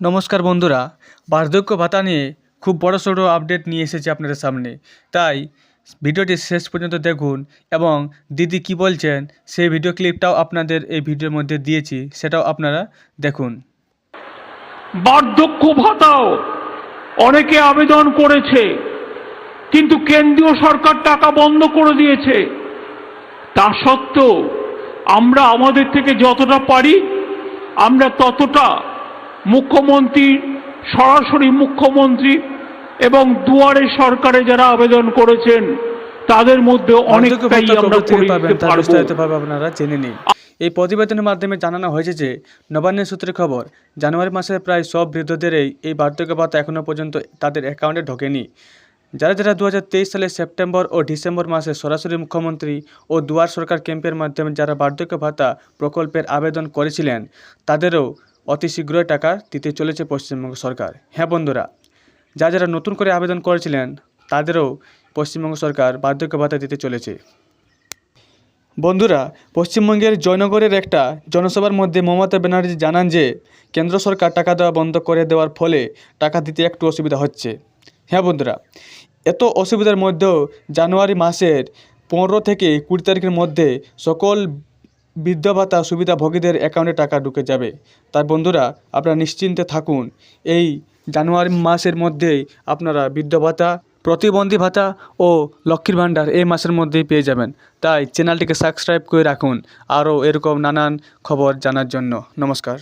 নমস্কার বন্ধুরা, বার্ধক্য ভাতা নিয়ে খুব বড় সড়ো আপডেট নিয়ে এসেছি আপনাদের সামনে। তাই ভিডিওটি শেষ পর্যন্ত দেখুন এবং দিদি কি বলছেন সেই ভিডিও ক্লিপটাও আপনাদের এই ভিডিওর মধ্যে দিয়েছি, সেটাও আপনারা দেখুন। বার্ধক্য ভাতাও অনেকে আবেদন করেছে, কিন্তু কেন্দ্রীয় সরকার টাকা বন্ধ করে দিয়েছে। তা সত্ত্বেও আমরা আমাদের থেকে যতটা পারি, আমরা ততটা মুখ্যমন্ত্রী সরাসরি মুখ্যমন্ত্রী এবং দুয়ারে সরকারে যারা আবেদন করেছেন তাদের মধ্যে অনেকটাই আমরা করে দিতে পারব। আপনারা জেনে নিন। এই প্রতিবেদনের মাধ্যমে জানানো হয়েছে যে নবান্নের সূত্রে খবর জানুয়ারি মাসে প্রায় সব বৃদ্ধদেরই এই বার্ধক্য ভাতা এখনও পর্যন্ত তাদের অ্যাকাউন্টে ঢোকেনি। যারা যারা দু সালের সেপ্টেম্বর ও ডিসেম্বর মাসে সরাসরি মুখ্যমন্ত্রী ও দুয়ার সরকার ক্যাম্পের মাধ্যমে যারা বার্ধক্য ভাতা প্রকল্পের আবেদন করেছিলেন তাদেরও অতি শীঘ্রই টাকা দিতে চলেছে পশ্চিমবঙ্গ সরকার। হ্যাঁ বন্ধুরা, যা যারা নতুন করে আবেদন করেছিলেন, তাদেরও পশ্চিমবঙ্গ সরকার বার্ধক্য ভাতা দিতে চলেছে। বন্ধুরা, পশ্চিমবঙ্গের জয়নগরের একটা জনসভার মধ্যে মমতা ব্যানার্জি জানান যে, কেন্দ্র সরকার টাকা দেওয়া বন্ধ করে দেওয়ার ফলে টাকা দিতে একটু অসুবিধা হচ্ছে। হ্যাঁ বন্ধুরা, এত অসুবিধার মধ্যেও জানুয়ারি মাসের পনেরো থেকে কুড়ি তারিখের মধ্যে সকল বৃদ্ধ ভাতা সুবিধাভোগীদের অ্যাকাউন্টে টাকা ঢুকে যাবে। তার বন্ধুরা, আপনারা নিশ্চিন্তে থাকুন। এই জানুয়ারি মাসের মধ্যেই আপনারা বৃদ্ধ ভাতা, প্রতিবন্ধী ভাতা ও লক্ষ্মীর ভাণ্ডার এই মাসের মধ্যেই পেয়ে যাবেন। তাই চ্যানেলটিকে সাবস্ক্রাইব করে রাখুন। আরও এরকম নানান খবর জানার জন্য। নমস্কার।